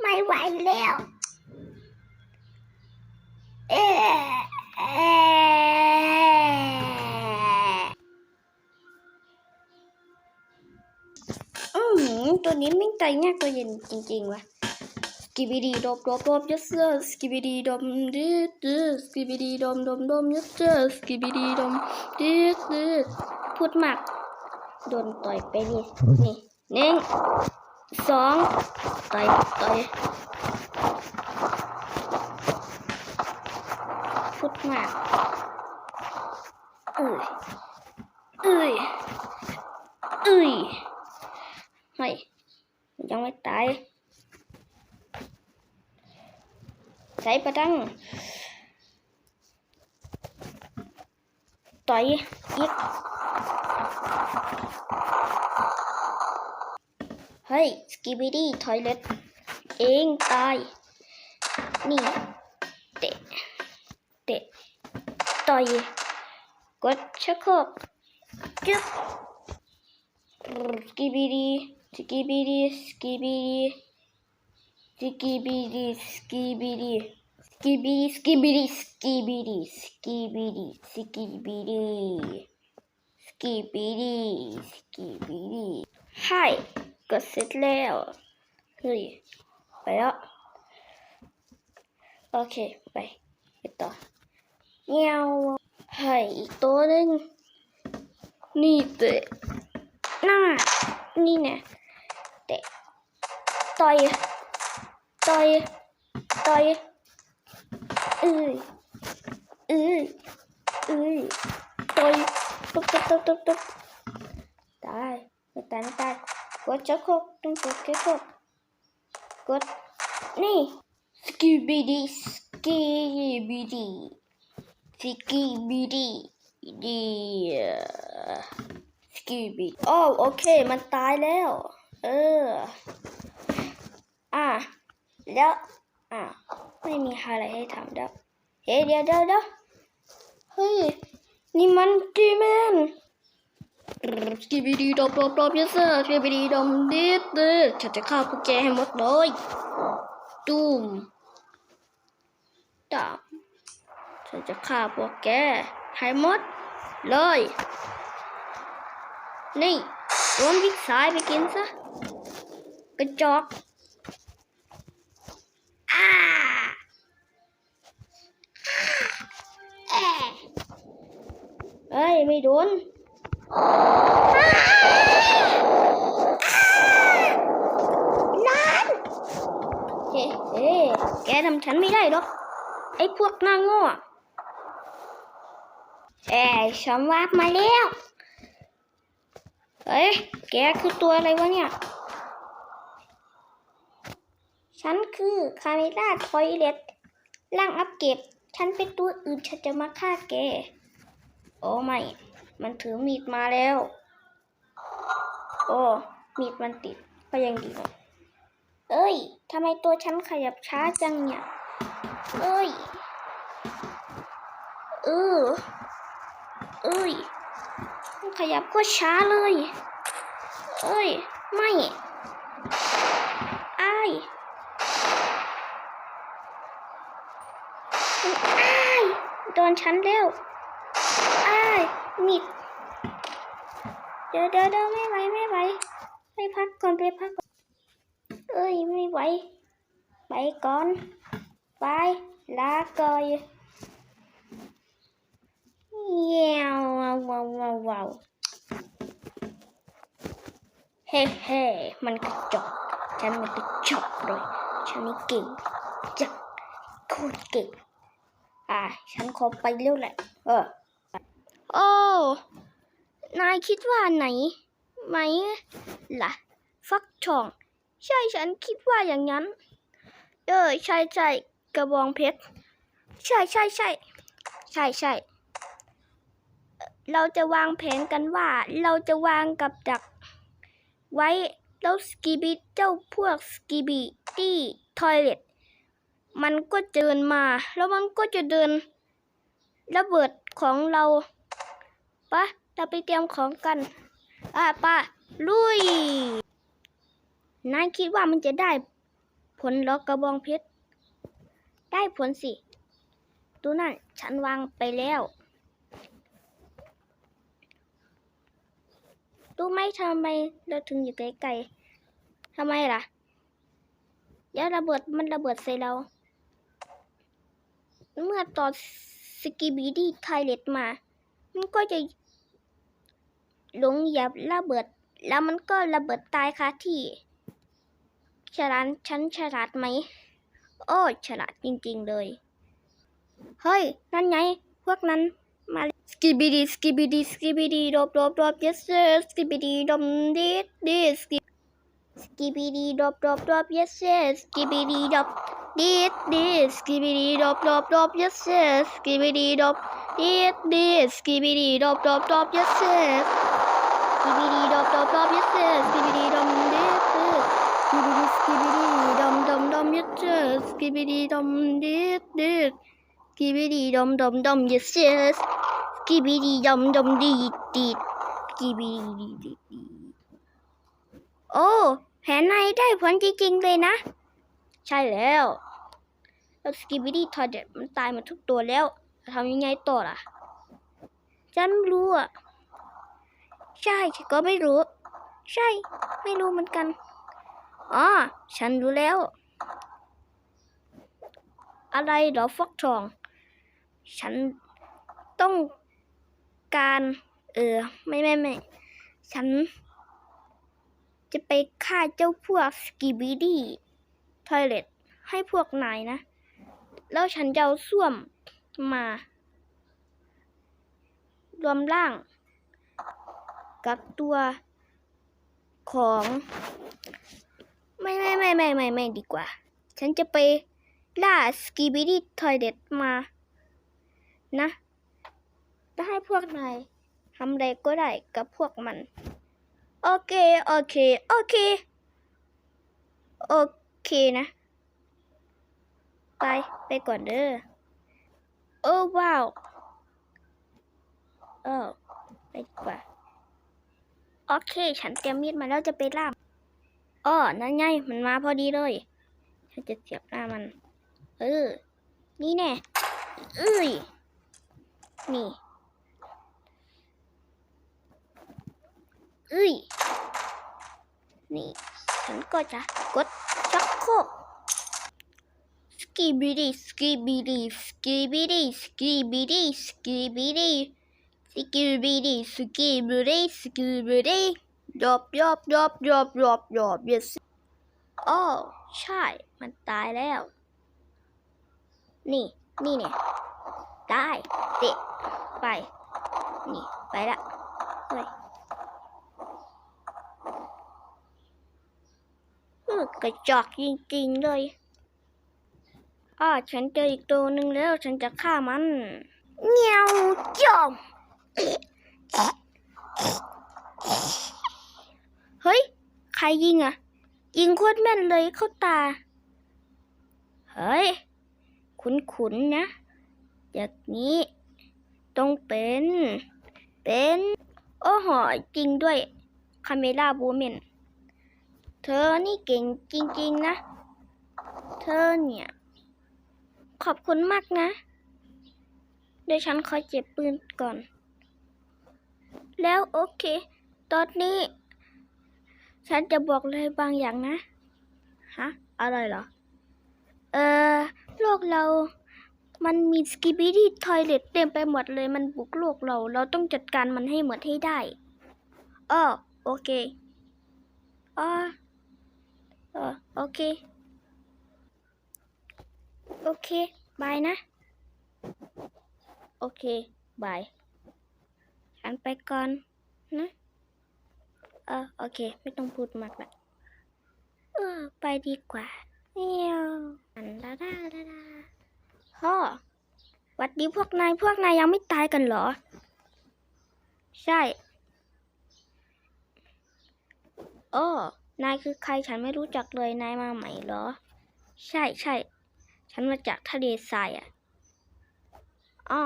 ไม่ไหวแล้วเอ๊ะเอ๊ะอือหือตัวนี้ไม่ใจง่ายตัวเย็นจริงๆว่ะสกิบิดีดมดมดมยัสเซอร์สกิบิดีดมดิดดิดสกิบิดีดมดมดมยัสเซอร์สกิบิดีดมดิดดิดพูดมาก โดนต่อยไปนี่นี่หนึ่งสองต่อยต่อยพูดมากเอ้ยเอ้ยเอ้ยเฮ้ยยังไม่ตายใส่ประดังต่อยอีกเฮ้ย ส กิบิดี้ทอยเล็ตเองตาย นี่เตะเตะต่อยกดชักโครกจึ๊บสกิบิดีสกิบิดีสกิบิดีสกิบิดีสกิบิดีสกิบิดีสกิบิดีส กดเสร็จแล้วเฮ้ยไปแล้วโอเคไปไปต่อเงี้ยวให้อีกตัวหนึ่งนี่เตะหน้านี่เนี่ยเตะต่อยต่อยต่อยเอ้ยเอ้ยเอ้ยต่อยตุ๊บตุ๊บตุ๊บตุ๊บตุ๊บตายไม่ตายไม่ตาย กดจักรโคกต้องกดแค่โคกกดนี่สกิบิดีสกิบิดีสกีบีดีดีสกีบีโอ้โอเค มันตายแล้ว เออ อะ แล้ว อะ ไม่มีอะไรให้ทำแล้วเฮ้ยเดี๋ยวเดี๋ยวเดี๋ยวเฮ้ย นี่มันจีแมน สกีบีดีดบดบดบยัสเซอร์สกีบีดีดอมดิดดิดฉันจะฆ่าพวกแกให้หมดเลยตูมดามฉันจะฆ่าพวกแกให้หมดเลย นี่โดนวิกสายไปกินซะกระจอกอ้าเอ้ยไม่โดน อ้านั่นเฮ้เฮ้แกทำฉันไม่ได้หรอก ไอ้พวกหน้าโง่อะเอ้ยฉันวาบมาแล้ว เฮ้ย แกคือตัวอะไรวะเนี่ย ฉันคือคาเมล่าทอยเลตร่างอัปเกรดฉันเป็นตัวอื่นฉันจะมาฆ่าแก โอ้ไม่ มันถือมีดมาแล้ว โอ้ มีดมันติด ก็ยังดีนะเอ้ยทำไมตัวฉันขยับช้าจังเนี่ย เอ้ย เออ เอ้ย ขยับก็ช้าเลย เอ้ย ไม่อ้ายอ้าย โดนฉันแล้วอ้ายมิด เดี๋ยวเดี๋ยวเดี๋ยวไม่ไหวไม่ไหวไปพักก่อนไปพักก่อนเอ้ยไม่ไหวไปก่อนไปลาก่อยเยี่ยวว้าวว้าวว้าวว้าวเฮ้เฮ้มันกระจกฉันมันกระจอกเลยฉันนี่เก่งจังโคตรเก่งอะฉันขอไปเร็วแหละเออโอ้ นายคิดว่าไหนไหมล่ะ ฟักทอง ใช่ฉันคิดว่าอย่างนั้น เออ ใช่ใช่กระบองเพชร ใช่ใช่ใช่ใช่ใช่ เราจะวางแผนกันว่า เราจะวางกับดัก ไว้แล้วสกีบิเจ้าพวกสกีบิที่ทอยเล็ตมันก็เดินมา แล้วมันก็จะเดินระเบิดของเราปะ เราไปเตรียมของกัน อะปะลุย นายคิดว่ามันจะได้ผลเหรอกกระบองเพชร ได้ผลสิดูนั่นฉันวางไปแล้วรู้ไหมทำไมเราถึงอยู่ไกลๆทำไมล่ะเดี๋ยวระเบิดมันระเบิดใส่เรา เมื่อตอนสกีบีดีไทเลตมา มันก็จะ หลงเหยียบระเบิด แล้วมันก็ระเบิดตายคาที่ฉลาดฉันฉลาดไหม โอ้ฉลาดจริงๆเลย เฮ้ย นั่นไง พวกนั้นมาสกิบิดีสกิบิดีสกิบิดีดบดบดบ yes sir สกิบิดีดมดิดดิสกิสกิบิดีดบดบดบ yes sir สกิบิดีดบดิดดิสกิบิดีดบดบดบ yes sir สกิบิดีดบดิดดิสกิบิดีดบดบดบ yes sir สกิบิดีดบดบดบ yes sir สกิบิดีดมดิดดิ Skibidi skibidi dum dum dum yes yes skibidi dum dit dit skibidi dum dum dum yes yes skibidi dum dum dit dit skibidi dit dit โอ้แผนในได้ผลจริงๆเลยนะ ใช่แล้วแล้วสกิบิดี้ทอดเด็ดมันตายหมาทุกตัวแล้วจะทำยังไงต่อล่ะ ฉันรู้อะ ใช่ฉันก็ไม่รู้ ใช่ ไม่รู้เหมือนกันอ๋อฉันรู้แล้ว อะไรเหรอฟักทอง ฉันต้องการ เออ ไม่ไม่ไม่ฉัน จะไปฆ่าเจ้าพวกสกีบีดี้ทอยเลตให้พวกนายนะ แล้วฉันจะเอาส้วมมารวมร่าง กับตัวของ ไม่ไม่ไม่ไม่ไม่ไม่ดีกว่า ฉันจะไปล่าสกีบิดี้ทอยเด็ดมา นะแล้วให้พวกนายทำอะไรก็ได้กับพวกมัน โอเค โอเค โอเค โอเคนะ ไป ไปก่อนเด้อ โอ้ว้าว เออไปดีกว่า โอเค ฉันเตรียมมีดมาแล้วจะไปล่าอ้อนั่นไงมันมาพอดีเลย ฉันจะเสียบหน้ามัน เออ นี่แน่เอ้ย นี่เอ้ย นี่ ฉันก็จะกดชักโครกสกีบีดีสกีบีดีสกีบีดีสกีบีดีสกีบีดี สกีบีดีสกีบีดีสกีบีดียอบยอบยอบยอบยอบยอบ yes โอ้ใช่ มันตายแล้ว นี่ นี่เนี่ย ตาย เตะ ไป นี่ ไปละ เฮ้ยเออกระจอกจริงๆเลยอ้าฉันเจออีกตัวหนึ่งแล้ว ฉันจะฆ่ามัน เงี้ยวจอม เฮ้ย ใครยิงอะยิงโคตรแม่นเลยเข้าตา เฮ้ย ขุนๆนะ อย่างนี้ ต้องเป็น เป็น โอ้โหจริงด้วย คาเมล่าบูเมน เธอนี่เก่งจริง ๆ นะ เธอเนี่ย ขอบคุณมากนะ เดี๋ยวฉันขอเจ็บปืนก่อน แล้วโอเค ตอนนี้ ฉันจะบอกเลยบางอย่างนะ ฮะ อะไรเหรอ เออโลกเรา มันมีสกิบิดี้ทอยเลตเต็มไปหมดเลย มันบุกโลกเรา เราต้องจัดการมันให้หมดให้ได้อ้อโอเคอ้อเออโอเค โอเค บายนะ โอเค บาย ฉันไปก่อนนะเออโอเค ไม่ต้องพูดมากละเออไปดีกว่าเนียวอันดาดาดาดาพ่อวัดดีพวกนายพวกนายยังไม่ตายกันเหรอ ใช่โอ้นายคือใครฉันไม่รู้จักเลยนายมาใหม่เหรอ ใช่ใช่ฉันมาจากทะเลทรายอะอ๋อ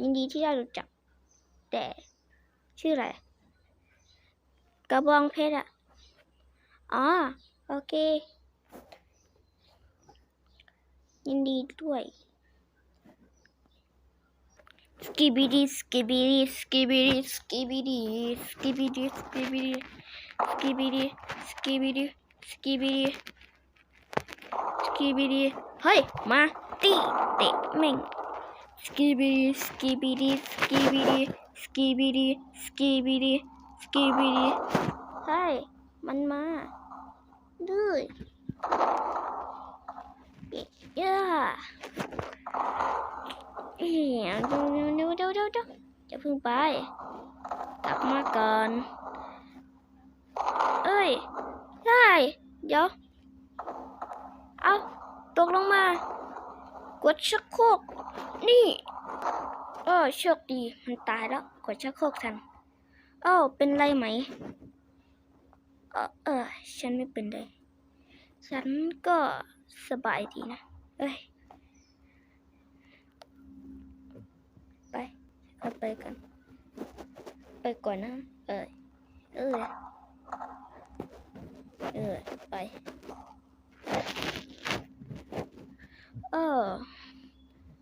ยินดีที่ได้รู้จัก แต่ ชื่ออะไร กระบองเพชรอะอ๋อ โอเค ยินดีด้วยสกิบิดีสกิบิดีสกิบิดีสกิบิดีสกิบิดีสกิบิดีสกิบิดีสกิบิดีสกิบิดีสกิบิดีเฮ้ย มาตีเตะแม่งสกิบิดีสกิบิดีสกิบิดี skibidi, skibidi, skibidi, skibidi, skibidi, skibidi เฮ้ยมันมาดื้อเย้เฮ้ยเดี๋ยวเดี๋ยวเดี๋ยวเดี๋ยวจะเพิ่งไป กลับมาก่อน เอ้ยได้เดี๋ยว เอาตกลงมา กดชักโครกนี่เออโชคดีมันตายแล้วกดชักโครกทันเอ้เป็นไรไหมเออเออ ฉันไม่เป็นไรฉันก็สบายดีนะ เอ้ย ไปก็ไปกัน ไปก่อนนะ เออเออเออไป เออ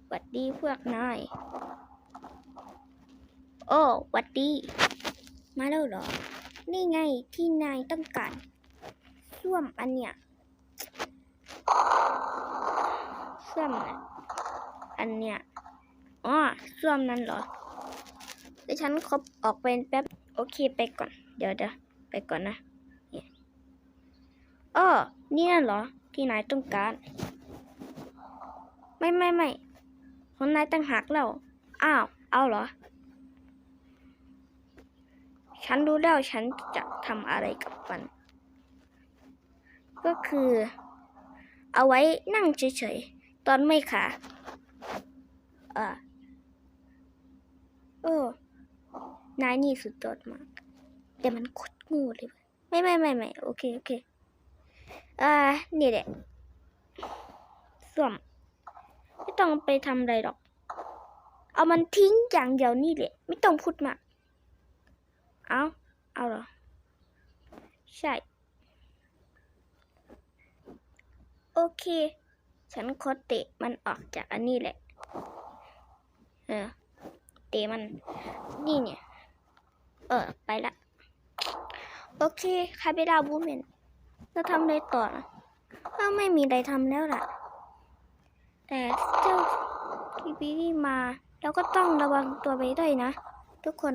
หวัดดีพวกนาย โอ้วัดดี มาแล้วเหรอ นี่ไงที่นายต้องการส้วมอันเนี้ยส้วมน่ะอันเนี้ยอ๋อส้วมนั้นเหรอเดี๋ยวฉันคบออกเป็นแป๊บ โอเคไปก่อน เดี๋ยวเดี๋ยวไปก่อนนะเนี่ยอ้อนี่น่ะเหรอ ที่นายต้องการ ไม่ไม่ไม่คนนายตั้งหักแล้ว อ้าว เอาเหรอ ฉันรู้แล้วฉันจะทำอะไรกับมัน ก็คือ เอาไว้นั่งเฉยๆ ตอนไม่ขาเออโอ้นายนี่สุดยอดมาก แต่มันโคตรงูเลยว่ไม่ไม่ไม่ไม่โอเคโอเคอ่านี่แหละส้วมไม่ต้องไปทำอะไรหรอก เอามันทิ้งอย่างเดียวนี่แหละ ไม่ต้องพูดมาก เอาเอาเหรอ ใช่ โอเค ฉันขอเตะมันออกจากอันนี้แหละ เออ เตะมัน นี่เนี่ย เออ ไปละ โอเคคาเบดาบูเมนเราทำอะไรต่อนะเราไม่มีอะไรทำแล้วล่ะ แต่เจ้าทีบีนี่มา เราก็ต้องระวังตัวไปด้วยนะ ทุกคน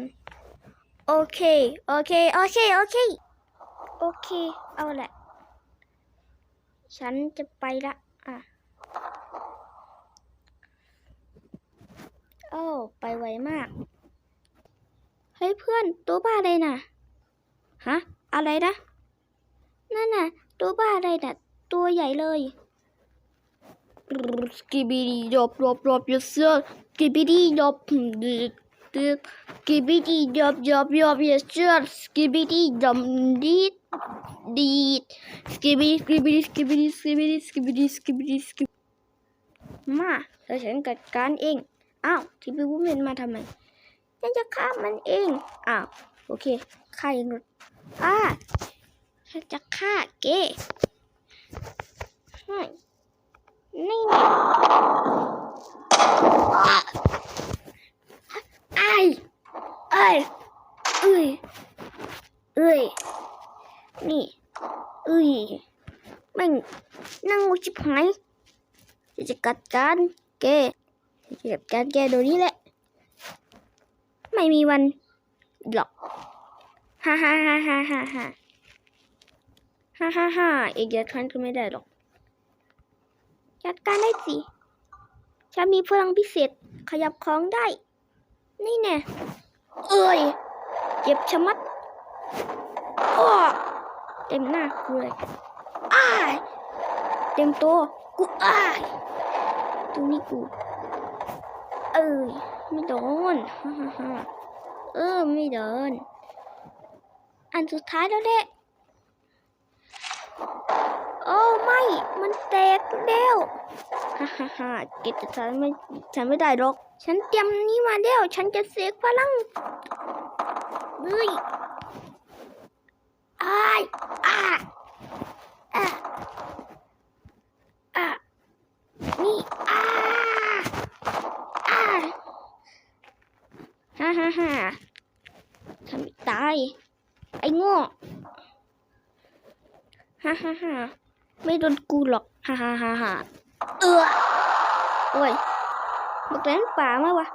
โอเค โอเค โอเค โอเค โอเค เอาแหละ ฉันจะไปละ อะ โอ้ ไปไวมาก เฮ้ยเพื่อนตัวบ้าอะไรน่ะ ฮะ อะไรนะ นั่นน่ะ ตัวบ้าอะไรน่ะ ตัวใหญ่เลย Skibidi dop dop dop yes sir. Skibidi dop Skibidi dop dop dop yes sir. Skibidi dum deet deet. Skibidi skibidi skibidi skibidi skibidi skibidi skibidi มาเดี๋ยวฉันจัดการเอง อ้าวทีพีวูแมนมาทำไมฉันจะฆ่ามันเอง อ้าวโอเคฆ่าเองหมดอ้าฉันจะฆ่าเกใช่นี่ไงอ้าไอ้ไอ้เอ้ยเอ้ย นี่เอ้ยแม่งนั่งงูชิบหายจะจะ กัดการแกจะจัดการแกโดยวนี้แหละ ไม่มีวันหรอกฮ่าฮ่าฮ่าฮ่าฮ่าฮ่าฮ่าฮ่าฮ่าเอีกเดี๋ยวทันก็ไม่ได้หรอกจัดการได้สิฉันมีพลังพิเศษขยับของได้ นี่แน่เอ้ยเจ็บชะมัดอ้อเต็มหน้ากูเลยอ้ายเต็มตัวกูอ้าย ตรงนี้กู เอ้ยไม่โดนฮ่าฮ่าเออไม่เดินอันสุดท้ายแล้วแหละโอ้ไม่ มันแตกแล้วฮ่าฮ่าฮ่าเก็บแต่ฉันไม่ฉันไม่ได้หรอก ฉันเตรียมนี้มาแล้ว ฉันจะเสกพลังเฮ้ยอ้ายอ่าอ่าอ่านี่อ่าอ่าฮ่าฮ่าฮ่าทำไม่ตาย ไอ้โง่ ฮ่าฮ่าไม่โดนกูหรอกฮ่าฮ่าฮ่าฮ่าเออโอ้ยบักแหลนป่ามาวะ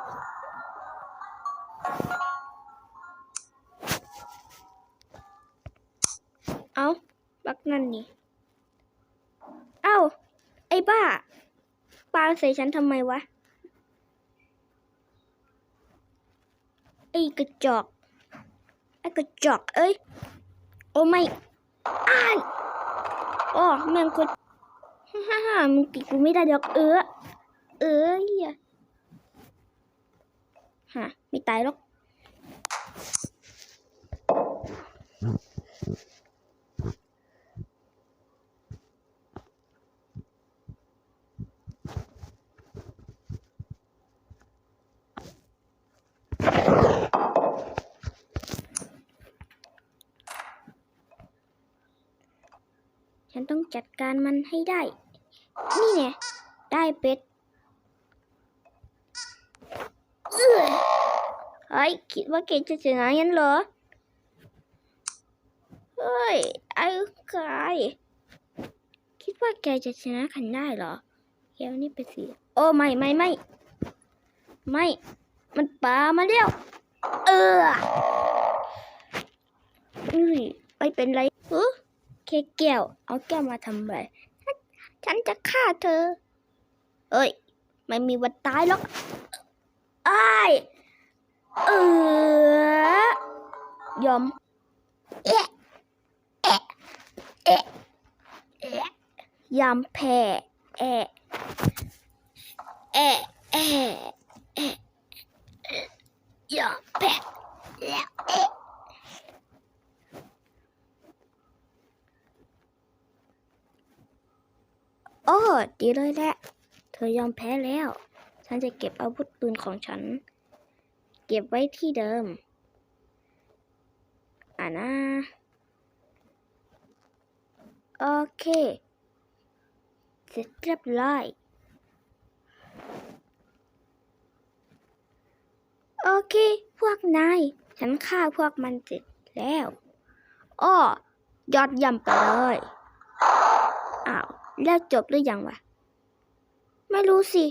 เอาบักนั่นนี่เอ้า ไอ้บ้าปาใส่ฉันทำไมวะ ไอ้กระจอก ไอ้กระจอก เอ้ย โอ้ไม่อ่าน อ๋อแม่งคนฮ่าฮ่ามึงติกูไม่ได้ดอกเออ เอ้ยฮะไม่ตายหรอก จัดการมันให้ได้ นี่ไงได้เป็ดเออเฮ้ยคิดว่าแกจะชนะยันเหรอ เฮ้ย ไอ้กายคิดว่าแกจะชนะขันได้เหรอ แกวนี่ไปสิโอ้ไม่ไม่ไม่ ไม่ มันปามาแล้ว เอออุ้ยไม่เป็นไรเออ แค่แก้ว เอาแก้วมาทำอะไร ฉันจะฆ่าเธอ เอ้ย ไม่มีวันตายหรอกไอ้เออยอม เอะเอะเอะเอะยอมแพ้เอะเอะเอะเอะยอมแพ้แล้วเอะ โอ้ดีเลยแหละ เธอยอมแพ้แล้ว ฉันจะเก็บอาวุธปืนของฉัน เก็บไว้ที่เดิม อ่านะ โอเค เสร็จเรียบร้อย โอเค พวกนาย ฉันฆ่าพวกมันเสร็จแล้ว อ้อ ยอดย่ำไปเลย อ้าว แล้วจบหรือยังวะ ไม่รู้สิ